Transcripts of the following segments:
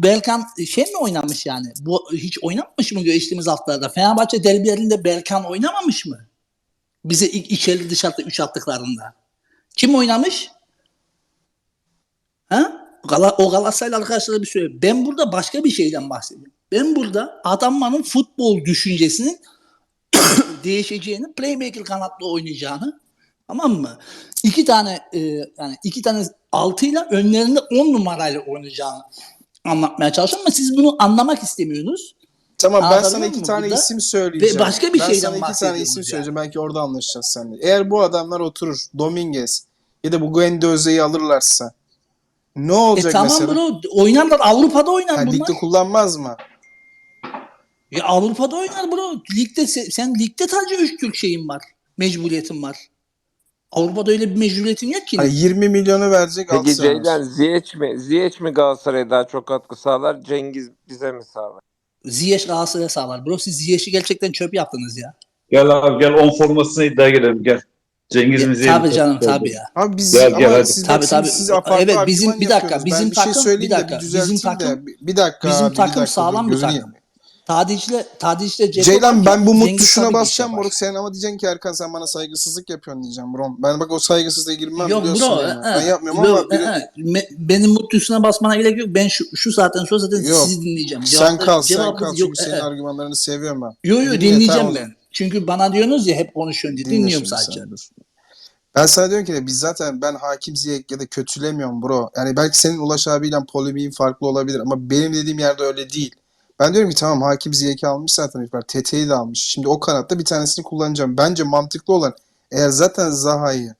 bu Belkan şey mi oynamış yani? Bu hiç oynamamış mı geçtiğimiz haftalarda? Fenerbahçe derbilerinde Belkan oynamamış mı? Bize ilk içeri dışarıda 3 attıklarında. Kim oynamış? Ha? Gala, o Galatasaraylı arkadaşlara bir söyle. Ben burada başka bir şeyden bahsediyorum. Ben burada adamların futbol düşüncesinin değişeceğini, playmaker kanatlı oynayacağını tamam mı? İki tane e, yani iki tane altıyla önlerinde on numarayla oynayacağını anlatmaya çalışıyorum ama siz bunu anlamak istemiyorsunuz. Tamam ben sana iki tane burada? isim söyleyeceğim. Ve başka bir ben şeyden sana iki tane isim yani. söyleyeceğim. Belki orada anlaşacağız seninle. Eğer bu adamlar oturur, Dominguez ya da bu Guendouzi'yi alırlarsa ne E olacak tamam mesela? bro oynarlar Avrupa'da oynar Ha, bunlar. ligde kullanmaz mı? Ya Avrupa'da oynar bro. Ligde se- sen ligde sadece 3 Türk şeyin var. Mecburiyetin var. Avrupa'da öyle bir mecburiyetin yok ki. Hani 20 milyonu verecek Peki alsa. Ceylan Ziyech mi? Ziyech mi Galatasaray'a daha çok katkı sağlar? Cengiz bize mi sağlar? Ziyech Galatasaray'a sağlar. Bro siz Ziyech'i gerçekten çöp yaptınız ya. Gel abi gel 10 formasına iddia girelim gel. Cengiz'in Ya, izleyelim. tabii canım tabii ya. Abi biz Gel, ama gel hadi. siz, Tabii, siz, tabii. siz Evet, bizim- bir dakika, yapıyorsunuz. bizim ben bir şey takım- söyleyeyim bir de dakika, bizim düzelteyim takım- de. Bir- Bir dakika bizim abi, bir takım dakika, sağlam bir gözünü takım. Tadic'le Tadic'le Ceko Ceylan ben bu mut tuşuna basacağım moruk sen ama diyeceksin ki Erkan sen bana saygısızlık yapıyorsun diyeceğim bro. Ben bak o saygısızlığa girmem Yok biliyorsun bro. yani. e, Ben yapmıyorum bro, ama biri- e, e, benim mutlusuna basmana gerek yok. Ben şu, şu saatten sonra zaten Yok. sizi dinleyeceğim. sen Cevapları- kal sen cevabınız kal yok. çünkü E, senin e. argümanlarını seviyorum ben. Yo yo Dinle, dinleyeceğim ben. Çünkü bana diyorsunuz ya hep konuşuyorsun diye. Dinle Dinliyorum sadece. sen. Ben sana diyorum ki biz zaten ben Hakim Ziyech ya da kötülemiyorum bro. Yani belki senin Ulaş abiyle polemiğin farklı olabilir ama benim dediğim yerde öyle değil. Ben diyorum ki tamam Hakim Ziyech'i almış zaten herifler. Tete'yi de almış. Şimdi o kanatta bir tanesini kullanacağım. Bence mantıklı olan eğer zaten Zaha'yı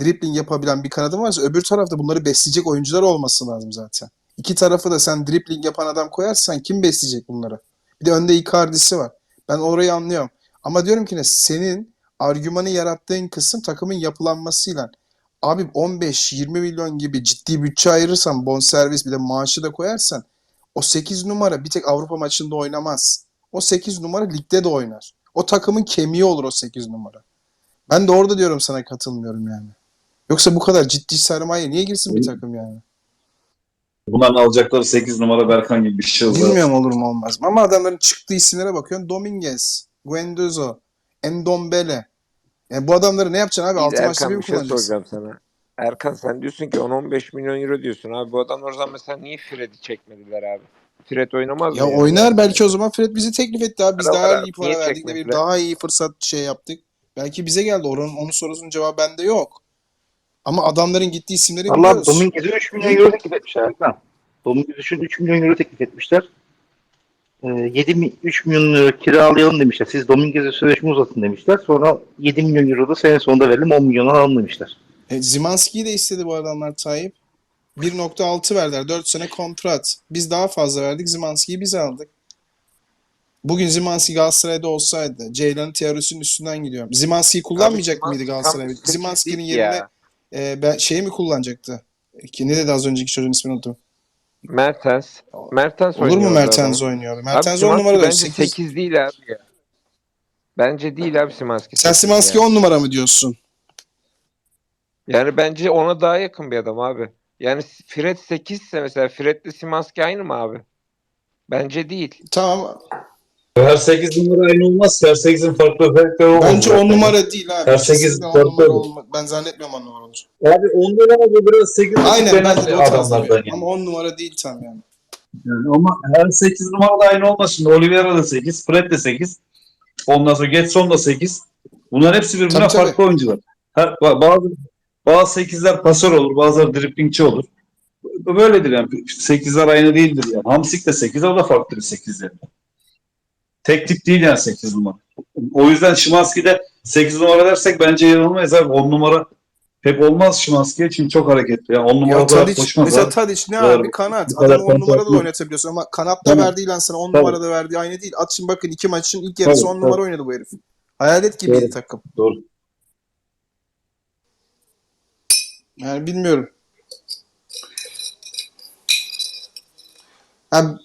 dribbling yapabilen bir kanadın varsa öbür tarafta bunları besleyecek oyuncular olması lazım zaten. İki tarafı da sen dribbling yapan adam koyarsan kim besleyecek bunları? Bir de önde Icardi'si var. Ben orayı anlıyorum. Ama diyorum ki ne senin argümanı yarattığın kısım takımın yapılanmasıyla. Abi 15-20 milyon gibi ciddi bütçe ayırırsan bonservis bir de maaşı da koyarsan o 8 numara bir tek Avrupa maçında oynamaz. O 8 numara ligde de oynar. O takımın kemiği olur o 8 numara. Ben de orada diyorum sana katılmıyorum yani. Yoksa bu kadar ciddi sermaye niye girsin bir takım yani? Bunların alacakları 8 numara Berkan gibi bir şey oldu. Bilmiyorum olur mu olmaz mı? Ama adamların çıktığı isimlere bakıyorsun. Dominguez, Guendouzi, Endombele. Yani bu adamları ne yapacaksın abi? Altı maçta bir şey kullanacaksın? soracağım sana. Erkan sen diyorsun ki 10-15 milyon euro diyorsun abi. Bu adamlar o zaman mesela niye Fred'i çekmediler abi? Fred oynamaz Ya mı? yani? oynar belki o zaman Fred bizi teklif etti abi. Biz Para daha iyi para verdik. Bileyim, çekmediler? daha iyi fırsat şey yaptık. Belki bize geldi. Onun, onun sorusunun cevabı bende yok. Ama adamların gittiği isimleri Valla biliyoruz. Dominguez'e 3 milyon euro teklif etmişler Erkan. Dominguez için 3 milyon euro teklif etmişler. Ee, 7 mi, 3 milyon euro kiralayalım demişler. Siz Dominguez'e sözleşme uzatın demişler. Sonra 7 milyon euro da sene sonunda verelim 10 milyona alalım demişler. E, Zimanski'yi de istedi bu adamlar Tayyip. 1.6 verdiler. 4 sene kontrat. Biz daha fazla verdik. Zimanski'yi biz aldık. Bugün Zimanski Galatasaray'da olsaydı Ceylan'ın teorisinin üstünden gidiyorum. Zimanski'yi kullanmayacak Abi, mıydı Galatasaray? Zimanski'nin yerine ya. e, ben şeyi mi kullanacaktı? Ki ne dedi az önceki çocuğun ismini unuttum. Mertens. Mertens Olur mu Mertens orada oynuyor adam. Mertens Abi 10 numara Bence 8. 8 değil abi ya. Bence değil abi Simanski. Sen Simanski 10 numara mı diyorsun? Yani bence ona daha yakın bir adam abi. Yani Fred 8 ise mesela Fred'le Simanski aynı mı abi? Bence değil. Tamam. Her 8 numara aynı olmaz. Her 8'in farklı özellikleri olmaz. Bence 10 numara değil abi. Her sekiz Kesinlikle on farklı numara olur. olma- Ben zannetmiyorum 10 numara olacak. Abi 10 numara bu biraz 8 Aynen ben de o tarz adamlardan yani. Ama 10 numara değil tam yani. yani. Ama her 8 numara da aynı olmaz. Şimdi Oliveira da 8, Fred de 8. Ondan sonra Getson da 8. Bunların hepsi birbirine Tabii, tabii. farklı oyuncular. Her, ba- bazı bazı 8'ler pasör olur, bazıları driplingçi olur. Böyledir yani. 8'ler aynı değildir yani. Hamsik de 8, o da farklı bir 8 yani. Tek tip değil yani 8 numara. O yüzden Şimanski'de 8 numara dersek bence yanılmayız abi. 10 numara pek olmaz Şimanski'ye çünkü çok hareketli. Yani 10 numara Ya Tadic, koşmaz mesela. Tadic ne abi kanat. Adamı 10 numarada da oynatabiliyorsun ama kanatta Tabii. verdiği lan sana 10 Tabii. numarada verdiği aynı değil. At şimdi bakın iki maçın ilk yarısı Tabii, 10 numara oynadı bu herif. Hayalet gibiydi Doğru. takım. Doğru. Yani bilmiyorum. Yani,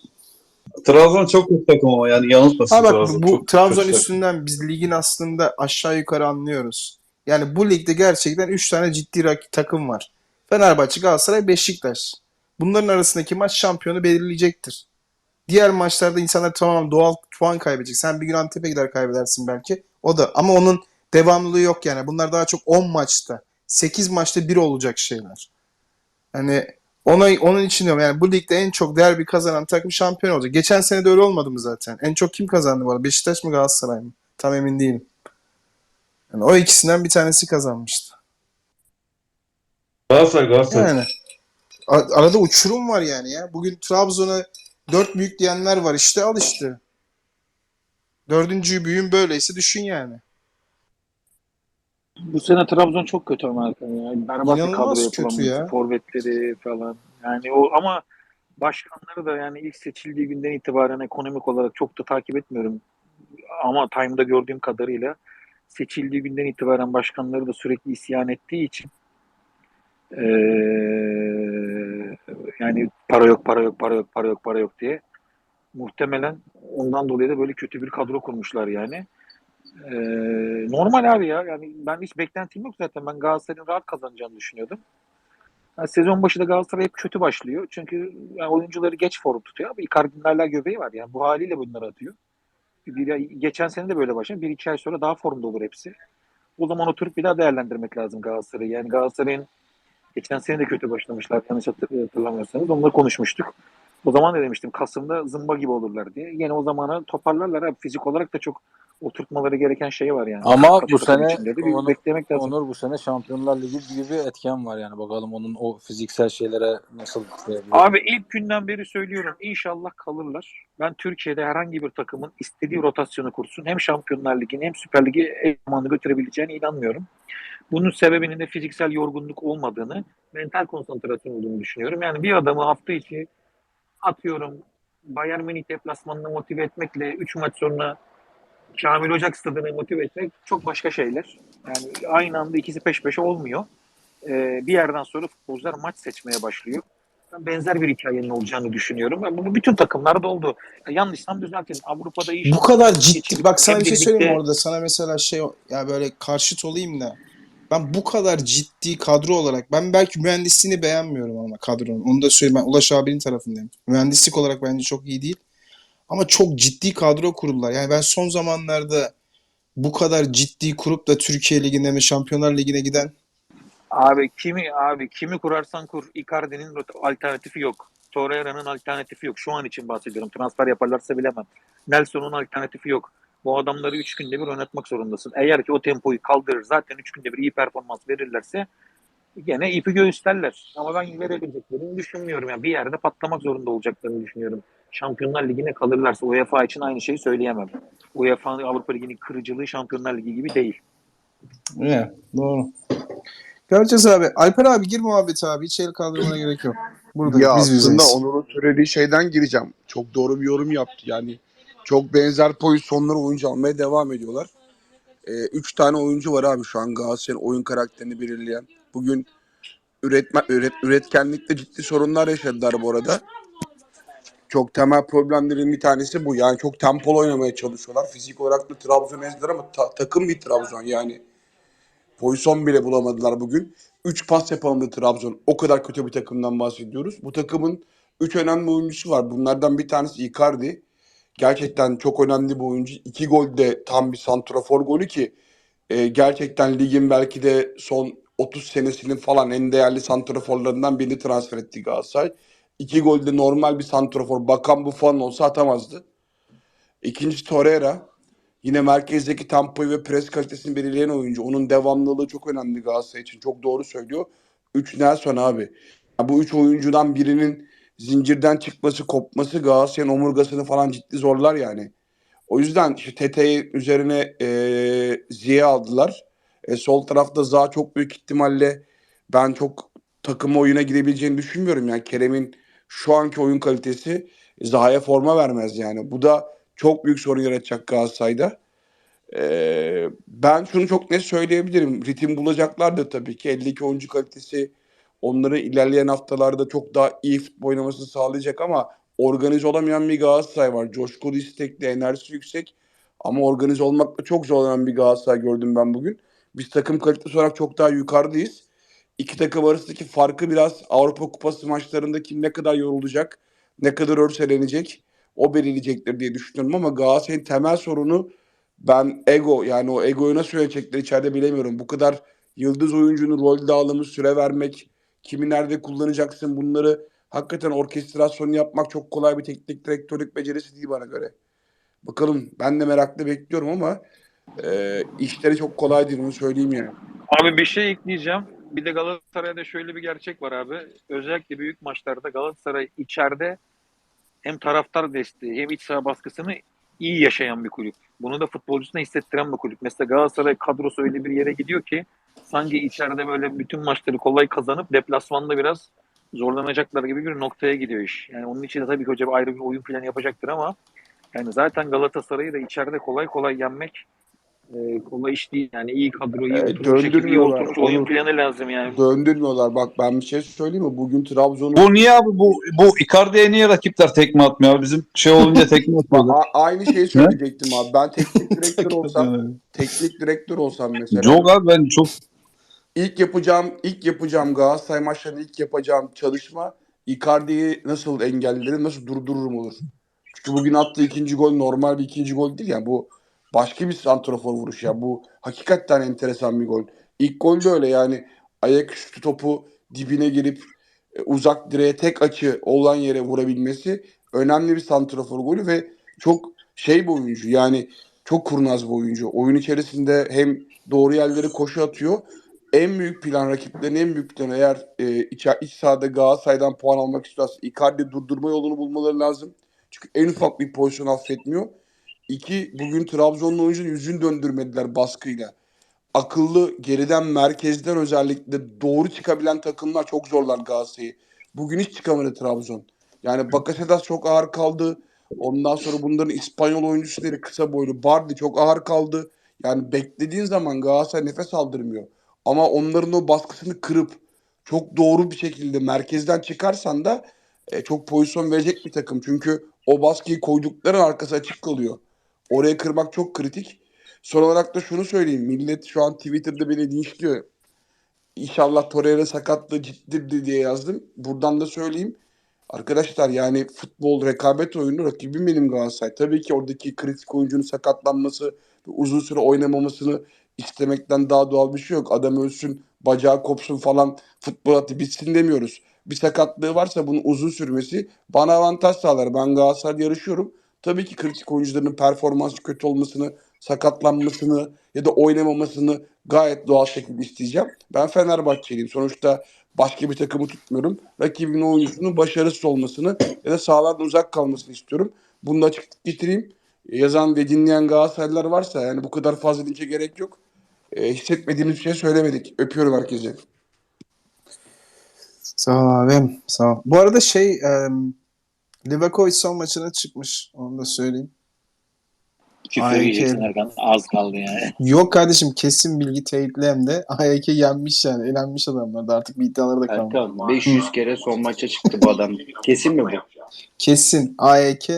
Trabzon çok kötü takım ama yani yanıltmasın ha bak Trabzon. bu Trabzon üstünden biz ligin aslında aşağı yukarı anlıyoruz. Yani bu ligde gerçekten 3 tane ciddi rak- takım var. Fenerbahçe, Galatasaray, Beşiktaş. bunların arasındaki maç şampiyonu belirleyecektir. Diğer maçlarda insanlar tamam doğal puan kaybedecek. Sen bir gün Antep'e gider kaybedersin belki. O da ama onun devamlılığı yok yani. Bunlar daha çok 10 maçta, 8 maçta bir olacak şeyler. Hani ona, onun için diyorum yani bu ligde en çok derbi kazanan takım şampiyon olacak. Geçen sene de öyle olmadı mı zaten? En çok kim kazandı bu arada? Beşiktaş mı Galatasaray mı? Tam emin değilim. Yani o ikisinden bir tanesi kazanmıştı. Galatasaray Galatasaray. Yani arada uçurum var yani ya. Bugün Trabzon'a dört büyük diyenler var. İşte al işte. Dördüncü büyüğün böyleyse düşün yani. Bu sene Trabzon çok kötü ama Hakan ya. Berbat bir kadro yapılamış. ya. Forvetleri falan. Yani o ama başkanları da yani ilk seçildiği günden itibaren ekonomik olarak çok da takip etmiyorum. Ama Time'da gördüğüm kadarıyla seçildiği günden itibaren başkanları da sürekli isyan ettiği için eee, yani para yok, para yok, para yok, para yok, para yok diye muhtemelen ondan dolayı da böyle kötü bir kadro kurmuşlar yani. Ee, normal abi ya. Yani ben hiç beklentim yok zaten. Ben Galatasaray'ın rahat kazanacağını düşünüyordum. Yani sezon başı da Galatasaray hep kötü başlıyor. Çünkü yani oyuncuları geç form tutuyor. Ama Icardi'nin göbeği var. Yani bu haliyle bunları atıyor. Bir, geçen sene de böyle başladı. Bir iki ay sonra daha formda olur hepsi. O zaman oturup bir daha değerlendirmek lazım Galatasaray'ı. Yani Galatasaray'ın geçen sene de kötü başlamışlar. Yanlış hatır- hatırlamıyorsanız. Onları konuşmuştuk. O zaman da demiştim Kasım'da zımba gibi olurlar diye. Yine o zamana toparlarlar abi. Fizik olarak da çok oturtmatmaları gereken şey var yani. Ama bu sene bir onu- beklemek lazım. Onur bu sene Şampiyonlar Ligi gibi etken var yani. Bakalım onun o fiziksel şeylere nasıl Abi ilk günden beri söylüyorum inşallah kalırlar. Ben Türkiye'de herhangi bir takımın istediği rotasyonu kursun. Hem Şampiyonlar Ligi'ni hem Süper Lig'i el zamanlı götürebileceğine inanmıyorum. Bunun sebebinin de fiziksel yorgunluk olmadığını, mental konsantrasyon olduğunu düşünüyorum. Yani bir adamı hafta içi atıyorum Bayern Münih deplasmanına motive etmekle 3 maç sonra Kamil Ocak stadına motive etmek çok başka şeyler. Yani aynı anda ikisi peş peşe olmuyor. Ee, bir yerden sonra futbolcular maç seçmeye başlıyor. Ben benzer bir hikayenin olacağını düşünüyorum. Yani bu bütün takımlarda oldu. Ya yanlışsam düzeltin. Avrupa'da iyi Bu kadar ciddi. Bak sana bir şey birlikte- söyleyeyim mi orada. Sana mesela şey ya böyle karşıt olayım da. Ben bu kadar ciddi kadro olarak ben belki mühendisliğini beğenmiyorum ama kadronun. Onu da söyleyeyim ben Ulaş abinin tarafındayım. Mühendislik olarak bence çok iyi değil. Ama çok ciddi kadro kurdular. Yani ben son zamanlarda bu kadar ciddi kurup da Türkiye Ligi'ne ve Şampiyonlar Ligi'ne giden Abi kimi abi kimi kurarsan kur Icardi'nin alternatifi yok. Torreira'nın alternatifi yok. Şu an için bahsediyorum. Transfer yaparlarsa bilemem. Nelson'un alternatifi yok. Bu adamları 3 günde bir oynatmak zorundasın. Eğer ki o tempoyu kaldırır zaten 3 günde bir iyi performans verirlerse gene ipi göğüslerler. Ama ben verebileceklerini düşünmüyorum. Yani bir yerde patlamak zorunda olacaklarını düşünüyorum. Şampiyonlar Ligi'ne kalırlarsa UEFA için aynı şeyi söyleyemem. UEFA Avrupa Ligi'nin kırıcılığı Şampiyonlar Ligi gibi değil. Evet, doğru. Göreceğiz abi. Alper abi gir muhabbeti abi. Hiç el kaldırmana gerek yok. Burada ya biz aslında bizeyiz. Onur'un söylediği şeyden gireceğim. Çok doğru bir yorum yaptı. Yani çok benzer pozisyonlara oyuncu almaya devam ediyorlar. Ee, üç tane oyuncu var abi şu an Galatasaray'ın oyun karakterini belirleyen. Bugün üretme, üret, üretkenlikte ciddi sorunlar yaşadılar bu arada. Çok temel problemlerin bir tanesi bu. Yani çok tempolu oynamaya çalışıyorlar. Fizik olarak da Trabzon ezdiler ama ta- takım bir Trabzon yani. Pozisyon bile bulamadılar bugün. 3 pas yapamadı Trabzon. O kadar kötü bir takımdan bahsediyoruz. Bu takımın 3 önemli oyuncusu var. Bunlardan bir tanesi Icardi. Gerçekten çok önemli bir oyuncu. 2 gol de tam bir santrafor golü ki e, gerçekten ligin belki de son 30 senesinin falan en değerli santraforlarından birini transfer etti Galatasaray. 2 gol de normal bir santrafor. Bakan bu falan olsa atamazdı. İkincisi Torreira. Yine merkezdeki tempoyu ve pres kalitesini belirleyen oyuncu. Onun devamlılığı çok önemli Galatasaray için. Çok doğru söylüyor. 3 Nelson abi. Ya bu üç oyuncudan birinin zincirden çıkması, kopması Galatasaray'ın omurgasını falan ciddi zorlar yani. O yüzden işte Tete'yi üzerine e, Ziye aldılar. E, sol tarafta Zaha çok büyük ihtimalle ben çok takım oyuna girebileceğini düşünmüyorum. Yani Kerem'in şu anki oyun kalitesi Zaha'ya forma vermez yani. Bu da çok büyük sorun yaratacak Galatasaray'da. Ee, ben şunu çok net söyleyebilirim. Ritim bulacaklardır tabii ki. 52 oyuncu kalitesi onları ilerleyen haftalarda çok daha iyi futbol oynamasını sağlayacak ama organize olamayan bir Galatasaray var. Coşkulu, istekli, enerjisi yüksek ama organize olmakta çok zorlanan bir Galatasaray gördüm ben bugün. Biz takım kalitesi olarak çok daha yukarıdayız. iki takım arasındaki farkı biraz Avrupa Kupası maçlarında kim ne kadar yorulacak, ne kadar örselenecek o belirleyecektir diye düşünüyorum ama Galatasaray'ın temel sorunu ben ego yani o egoyu nasıl yönetecekler içeride bilemiyorum. Bu kadar yıldız oyuncunun rol dağılımı, süre vermek, kimi nerede kullanacaksın bunları hakikaten orkestrasyonu yapmak çok kolay bir teknik direktörlük becerisi değil bana göre. Bakalım ben de merakla bekliyorum ama e, işleri çok kolay değil onu söyleyeyim yani. Abi bir şey ekleyeceğim. Bir de Galatasaray'da şöyle bir gerçek var abi. Özellikle büyük maçlarda Galatasaray içeride hem taraftar desteği hem iç saha baskısını iyi yaşayan bir kulüp. Bunu da futbolcusuna hissettiren bir kulüp. Mesela Galatasaray kadrosu öyle bir yere gidiyor ki sanki içeride böyle bütün maçları kolay kazanıp deplasmanda biraz zorlanacaklar gibi bir noktaya gidiyor iş. Yani onun için de tabii ki hoca bir ayrı bir oyun planı yapacaktır ama yani zaten Galatasaray'ı da içeride kolay kolay yenmek e, kolay iş değil. Yani iyi kadro, iyi Evet, oturmuş ekip, iyi oturmuş oyun Onu- planı lazım yani. Döndürmüyorlar. Bak ben bir şey söyleyeyim mi? Bugün Trabzon'un Bu niye abi bu bu Icardi'ye niye rakipler tekme atmıyor? Bizim şey olunca tekme atıyorlar. A- aynı şeyi söyleyecektim abi. Ben teknik direktör olsam, teknik direktör olsam mesela. Çok abi ben çok İlk yapacağım, ilk yapacağım Galatasaray maçlarında ilk yapacağım çalışma Icardi'yi nasıl engellerim, nasıl durdururum olur. Çünkü bugün attığı ikinci gol normal bir ikinci gol değil yani bu başka bir santrafor vuruş ya. Bu hakikaten enteresan bir gol. İlk gol de öyle yani ayaküstü topu dibine girip e, uzak direğe tek açı olan yere vurabilmesi önemli bir santrafor golü ve çok şey bir oyuncu yani çok kurnaz bir oyuncu. Oyun içerisinde hem doğru yerlere koşu atıyor en büyük plan rakiplerin en büyük planı eğer e, iç, iç sahada Galatasaray'dan puan almak istiyorsa Icardi durdurma yolunu bulmaları lazım. Çünkü en ufak bir pozisyon affetmiyor. İki, bugün Trabzonlu oyuncunun yüzünü döndürmediler baskıyla. Akıllı, geriden, merkezden özellikle doğru çıkabilen takımlar çok zorlar Galatasaray'ı. Bugün hiç çıkamadı Trabzon. Yani Bakasetas çok ağır kaldı. Ondan sonra bunların İspanyol oyuncuları kısa boylu. Bardi çok ağır kaldı. Yani beklediğin zaman Galatasaray nefes aldırmıyor. Ama onların o baskısını kırıp çok doğru bir şekilde merkezden çıkarsan da e, çok pozisyon verecek bir takım. Çünkü o baskıyı koydukların arkası açık kalıyor. Oraya kırmak çok kritik. Son olarak da şunu söyleyeyim. Millet şu an Twitter'da beni linçliyor. İnşallah Torreira sakatlığı ciddidir diye yazdım. Buradan da söyleyeyim. Arkadaşlar yani futbol rekabet oyunu rakibim benim Galatasaray. Tabii ki oradaki kritik oyuncunun sakatlanması uzun süre oynamamasını istemekten daha doğal bir şey yok. Adam ölsün, bacağı kopsun falan futbol atı bitsin demiyoruz. Bir sakatlığı varsa bunun uzun sürmesi bana avantaj sağlar. Ben Galatasaray'da yarışıyorum. Tabii ki kritik oyuncuların performansı kötü olmasını, sakatlanmasını ya da oynamamasını gayet doğal şekilde isteyeceğim. Ben Fenerbahçeliyim. Sonuçta başka bir takımı tutmuyorum. Rakibimin oyuncusunun başarısız olmasını ya da sahalardan uzak kalmasını istiyorum. Bunu da açıklık getireyim. Yazan ve dinleyen Galatasaraylılar varsa yani bu kadar fazla linçe gerek yok. E, hissetmediğimiz bir şey söylemedik. Öpüyorum herkese. Sağ ol abim. Sağ ol. Bu arada şey e, Livakovic son maçına çıkmış. Onu da söyleyeyim. Küfür Aynen. yiyeceksin Erkan. Az kaldı yani. Yok kardeşim kesin bilgi teyitli hem de AYK yenmiş yani. Elenmiş adamlar da artık bir iddiaları da kalmadı. Erkan 500 kere son maça çıktı bu adam. Kesin mi bu? Kesin AYK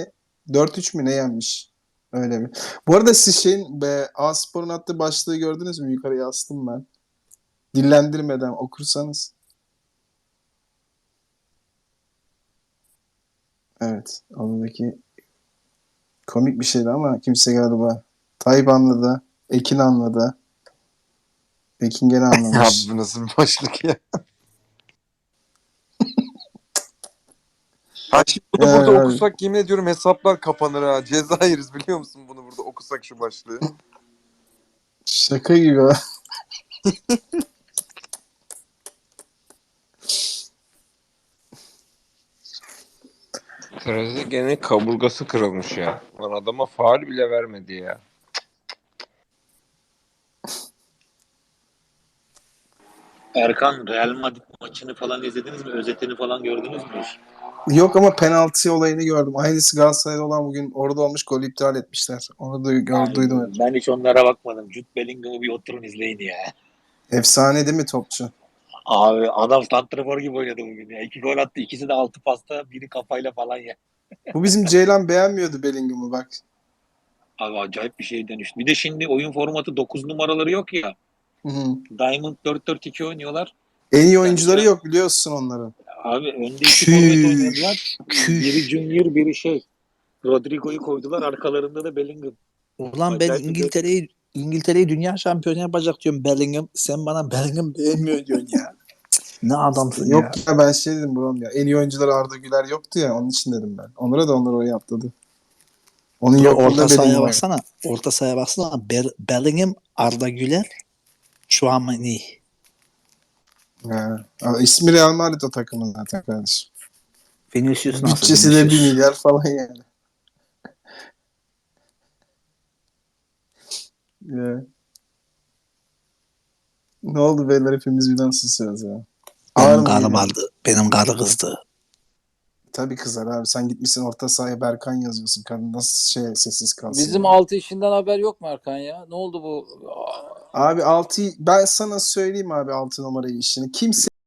4-3 mü ne yenmiş? Öyle mi? Bu arada siz şeyin be, A-Spor'un attığı başlığı gördünüz mü? Yukarıya astım ben. Dillendirmeden okursanız. Evet. Oradaki komik bir şeydi ama kimse galiba Tayyip anladı. Ekin anladı. Ekin gene Ya anlamış. bu nasıl bir başlık ya? Ha şimdi bunu burada Evet. okusak yemin ediyorum hesaplar kapanır ha. Ceza yeriz biliyor musun bunu burada okusak şu başlığı. Şaka gibi. ha. Trezeguet'in kaburgası kırılmış ya. Lan adama faul bile vermedi ya. Erkan Real Madrid maçını falan izlediniz mi? Özetini falan gördünüz mü? Yok ama penaltı olayını gördüm. Aynısı Galatasaray'da olan bugün orada olmuş golü iptal etmişler. Onu da gör, duydum. Ben hiç onlara bakmadım. Jude Bellingham'ı bir oturun izleyin ya. Efsane değil mi topçu? Abi adam santrafor gibi oynadı bugün ya. İki gol attı. İkisi de altı pasta. Biri kafayla falan ya. Bu bizim Ceylan beğenmiyordu Bellingham'ı bak. Abi acayip bir şey dönüştü. Bir de şimdi oyun formatı 9 numaraları yok ya. Diamond 4-4-2 oynuyorlar. En iyi oyuncuları yok biliyorsun onların. Abi önde iki forvet oynadılar. Biri Junior biri şey. Rodrigo'yu koydular. Arkalarında da Bellingham. Ulan ben İngiltere'yi İngiltere'yi dünya şampiyonu yapacak diyorum Bellingham. Sen bana Bellingham beğenmiyor diyorsun ya. Ne adamsın Yok ya. ya ben şey dedim bro ya. En iyi oyuncuları Arda Güler yoktu ya onun için dedim ben. Onlara da onlar oraya atladı. Onun Bro, orta sahaya baksana. Orta sahaya baksana. Bel- Bellingham, Arda Güler, Chouamani. Ha. Ama İsmi Real Madrid o takımın zaten kardeşim. Vinicius nasıl? Bütçesi de 1 Vinicius? milyar falan yani. Ya. Ne oldu beyler hepimiz birden susuyoruz ya. Ağır Benim mı karı geliyor? vardı. Benim karı kızdı. Tabii kızar abi. Sen gitmişsin orta sahaya Berkan yazıyorsun. Kadın nasıl şey sessiz kalsın. Bizim ya? 6 işinden haber yok mu Erkan ya? Ne oldu bu? Abi 6 ben sana söyleyeyim abi 6 numarayı işini. Kimse